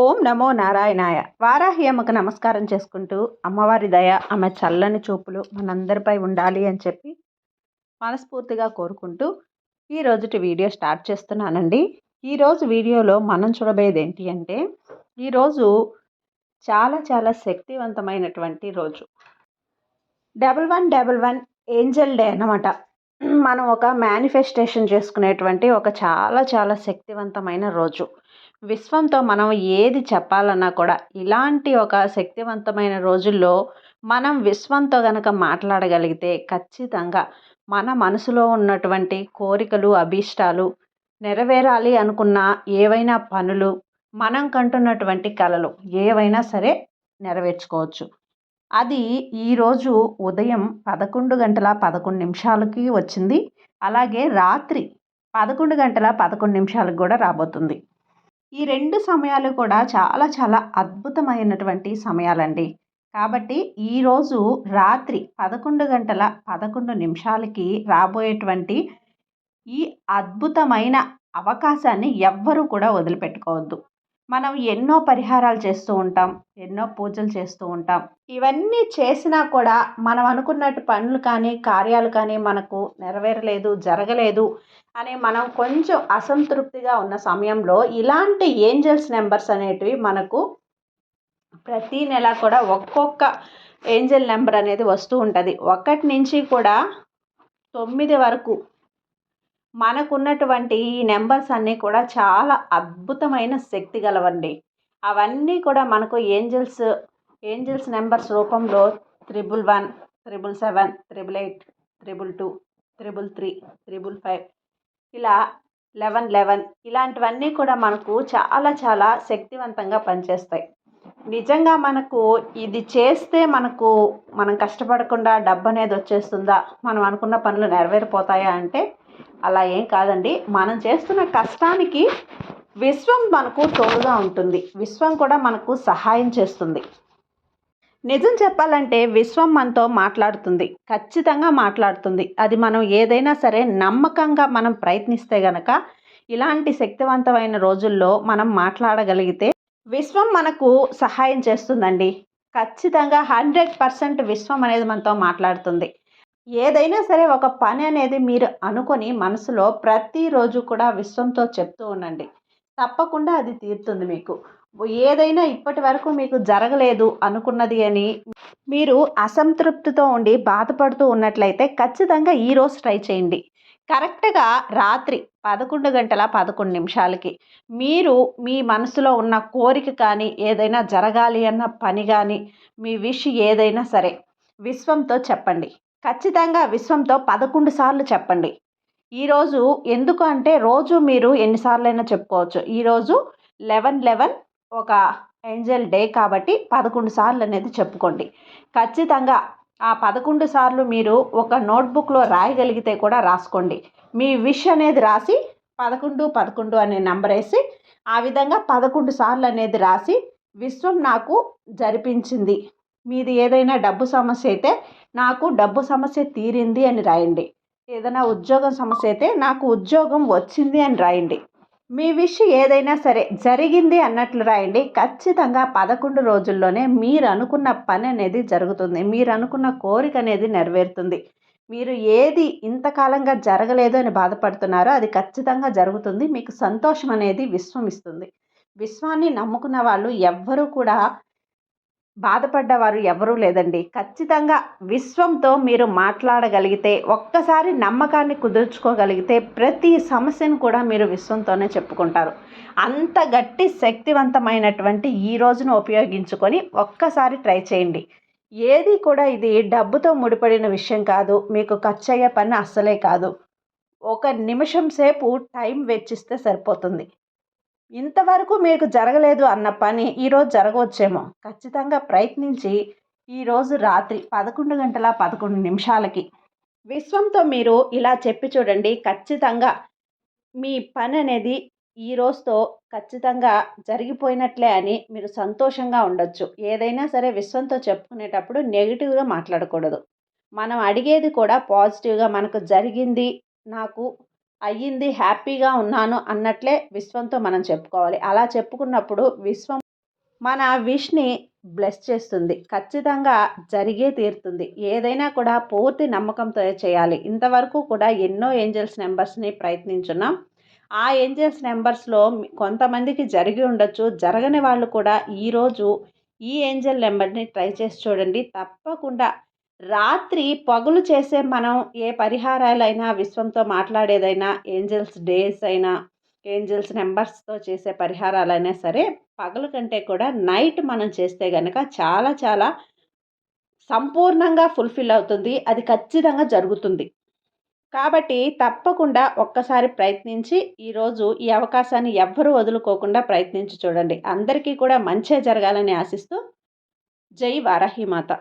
ఓం నమో నారాయణాయ. వారాహి అమ్మకు నమస్కారం చేసుకుంటూ అమ్మవారి దయ ఆమె చల్లని చూపులు మనందరిపై ఉండాలి అని చెప్పి మనస్ఫూర్తిగా కోరుకుంటూ ఈ రోజుటి వీడియో స్టార్ట్ చేస్తున్నానండి. ఈరోజు వీడియోలో మనం చూడబోయేది ఏంటి అంటే ఈరోజు చాలా చాలా శక్తివంతమైనటువంటి రోజు. Double one double one angel day అన్నమాట. మనం ఒక మేనిఫెస్టేషన్ చేసుకునేటువంటి ఒక చాలా చాలా శక్తివంతమైన రోజు. విశ్వంతో మనం ఏది చెప్పాలన్నా కూడా ఇలాంటి ఒక శక్తివంతమైన రోజుల్లో మనం విశ్వంతో కనుక మాట్లాడగలిగితే ఖచ్చితంగా మన మనసులో ఉన్నటువంటి కోరికలు అభీష్టాలు నెరవేరాలి అనుకున్న ఏవైనా పనులు మనం కంటున్నటువంటి కళలు ఏవైనా సరే నెరవేర్చుకోవచ్చు. అది ఈరోజు ఉదయం పదకొండు గంటల పదకొండు నిమిషాలకి వచ్చింది. అలాగే రాత్రి పదకొండు గంటల పదకొండు నిమిషాలకు కూడా రాబోతుంది. ఈ రెండు సమయాలు కూడా చాలా చాలా అద్భుతమైనటువంటి సమయాలండి. కాబట్టి ఈరోజు రాత్రి పదకొండు గంటల పదకొండు నిమిషాలకి రాబోయేటువంటి ఈ అద్భుతమైన అవకాశాన్ని ఎవ్వరూ కూడా వదిలిపెట్టుకోవద్దు. మనం ఎన్నో పరిహారాలు చేస్తూ ఉంటాం ఎన్నో పూజలు చేస్తూ ఉంటాం. ఇవన్నీ చేసినా కూడా మనం అనుకున్నట్టు పనులు కానీ కార్యాలు కానీ మనకు నెరవేరలేదు జరగలేదు అని మనం కొంచెం అసంతృప్తిగా ఉన్న సమయంలో ఇలాంటి ఏంజల్స్ నెంబర్స్ అనేటివి మనకు ప్రతి నెల కూడా ఒక్కొక్క ఏంజల్ నెంబర్ అనేది వస్తూ ఉంటుంది. ఒకటి నుంచి కూడా తొమ్మిది వరకు మనకున్నటువంటి ఈ నెంబర్స్ అన్నీ కూడా చాలా అద్భుతమైన శక్తి గలవండి. అవన్నీ కూడా మనకు ఏంజల్స్ ఏంజల్స్ నెంబర్స్ రూపంలో triple one triple seven triple eight triple two triple three triple five ఇలా లెవెన్ లెవెన్ ఇలాంటివన్నీ కూడా మనకు చాలా చాలా శక్తివంతంగా పనిచేస్తాయి. నిజంగా మనకు ఇది చేస్తే మనకు మనం కష్టపడకుండా డబ్బు అనేది వచ్చేస్తుందా? మనం అనుకున్న పనులు నెరవేరిపోతాయా అంటే అలా ఏం కాదండి. మనం చేస్తున్న కష్టానికి విశ్వం మనకు తోడుగా ఉంటుంది. విశ్వం కూడా మనకు సహాయం చేస్తుంది. నిజం చెప్పాలంటే విశ్వం మనతో మాట్లాడుతుంది. ఖచ్చితంగా మాట్లాడుతుంది. అది మనం ఏదైనా సరే నమ్మకంగా మనం ప్రయత్నిస్తే గనక ఇలాంటి శక్తివంతమైన రోజుల్లో మనం మాట్లాడగలిగితే విశ్వం మనకు సహాయం చేస్తుందండి. ఖచ్చితంగా హండ్రెడ్ పర్సెంట్ విశ్వం అనేది మనతో మాట్లాడుతుంది. ఏదైనా సరే ఒక పని అనేది మీరు అనుకొని మనసులో ప్రతిరోజు కూడా విశ్వంతో చెప్తూ ఉండండి. తప్పకుండా అది తీరుతుంది మీకు. ఏదైనా ఇప్పటి వరకు మీకు జరగలేదు అనుకున్నది అని మీరు అసంతృప్తితో ఉండి బాధపడుతూ ఉన్నట్లయితే ఖచ్చితంగా ఈరోజు ట్రై చేయండి. కరెక్ట్గా రాత్రి పదకొండు గంటల పదకొండు నిమిషాలకి మీరు మీ మనసులో ఉన్న కోరిక కానీ ఏదైనా జరగాలి అన్న పని కానీ మీ విష్ ఏదైనా సరే విశ్వంతో చెప్పండి. ఖచ్చితంగా విశ్వంతో పదకొండు సార్లు చెప్పండి. ఈరోజు ఎందుకు అంటే రోజు మీరు ఎన్నిసార్లైనా చెప్పుకోవచ్చు. ఈరోజు లెవెన్ లెవెన్ ఒక ఏంజల్ డే కాబట్టి పదకొండు సార్లు అనేది చెప్పుకోండి. ఖచ్చితంగా ఆ పదకొండు సార్లు మీరు ఒక నోట్బుక్లో రాయగలిగితే కూడా రాసుకోండి. మీ విష్ అనేది రాసి పదకొండు పదకొండు అనే నెంబర్ వేసి ఆ విధంగా పదకొండు సార్లు అనేది రాసి విశ్వం నాకు జరిపించింది. మీది ఏదైనా డబ్బు సమస్య అయితే నాకు డబ్బు సమస్య తీరింది అని రాయండి. ఏదైనా ఉద్యోగం సమస్య అయితే నాకు ఉద్యోగం వచ్చింది అని రాయండి. మీ విషయం ఏదైనా సరే జరిగింది అన్నట్లు రాయండి. ఖచ్చితంగా పదకొండు రోజుల్లోనే మీరు అనుకున్న పని అనేది జరుగుతుంది. మీరు అనుకున్న కోరిక అనేది నెరవేరుతుంది. మీరు ఏది ఇంతకాలంగా జరగలేదు అని బాధపడుతున్నారో అది ఖచ్చితంగా జరుగుతుంది. మీకు సంతోషం అనేది విశ్వం ఇస్తుంది విశ్వాన్ని నమ్ముకున్న వాళ్ళు ఎవ్వరూ కూడా బాధపడ్డవారు ఎవరూ లేదండి. ఖచ్చితంగా విశ్వంతో మీరు మాట్లాడగలిగితే ఒక్కసారి నమ్మకాన్ని కుదుర్చుకోగలిగితే ప్రతి సమస్యను కూడా మీరు విశ్వంతోనే చెప్పుకుంటారు. అంత గట్టి శక్తివంతమైనటువంటి ఈ రోజును ఉపయోగించుకొని ఒక్కసారి ట్రై చేయండి. ఏది కూడా ఇది డబ్బుతో ముడిపడిన విషయం కాదు మీకు ఖర్చు అయ్యే పని అస్సలే కాదు. ఒక నిమిషం సేపు టైం వెచ్చిస్తే సరిపోతుంది. ఇంతవరకు మీకు జరగలేదు అన్న పని ఈరోజు జరగవచ్చేమో. ఖచ్చితంగా ప్రయత్నించి ఈరోజు రాత్రి పదకొండు గంటల పదకొండు నిమిషాలకి విశ్వంతో మీరు ఇలా చెప్పి చూడండి ఖచ్చితంగా మీ పని అనేది ఈ రోజుతో ఖచ్చితంగా జరిగిపోయినట్లే అని మీరు సంతోషంగా ఉండొచ్చు. ఏదైనా సరే విశ్వంతో చెప్పుకునేటప్పుడు నెగిటివ్గా మాట్లాడకూడదు. మనం అడిగేది కూడా పాజిటివ్గా మనకు జరిగింది నాకు అయ్యింది హ్యాపీగా ఉన్నాను అన్నట్లే విశ్వంతో మనం చెప్పుకోవాలి. అలా చెప్పుకున్నప్పుడు విశ్వం మన విష్ని బ్లెస్ చేస్తుంది. ఖచ్చితంగా జరిగే తీరుతుంది. ఏదైనా కూడా పూర్తి నమ్మకంతో చేయాలి. ఇంతవరకు కూడా ఎన్నో ఏంజల్స్ నెంబర్స్ని ప్రయత్నించున్నాం. ఆ ఏంజల్స్ నెంబర్స్లో కొంతమందికి జరిగి ఉండొచ్చు. జరగని వాళ్ళు కూడా ఈరోజు ఈ ఏంజల్ నెంబర్ని ట్రై చేసి చూడండి. తప్పకుండా రాత్రి పగులు చేసే మనం ఏ పరిహారాలైనా విశ్వంతో మాట్లాడేదైనా ఏంజల్స్ డేస్ అయినా ఏంజల్స్ నెంబర్స్తో చేసే పరిహారాలైనా సరే పగలు కంటే కూడా నైట్ మనం చేస్తే కనుక చాలా చాలా సంపూర్ణంగా ఫుల్ఫిల్ అవుతుంది. అది ఖచ్చితంగా జరుగుతుంది. కాబట్టి తప్పకుండా ఒక్కసారి ప్రయత్నించి ఈరోజు ఈ అవకాశాన్ని ఎవ్వరూ వదులుకోకుండా ప్రయత్నించి చూడండి. అందరికీ కూడా మంచే జరగాలని ఆశిస్తూ జై వారాహిమాత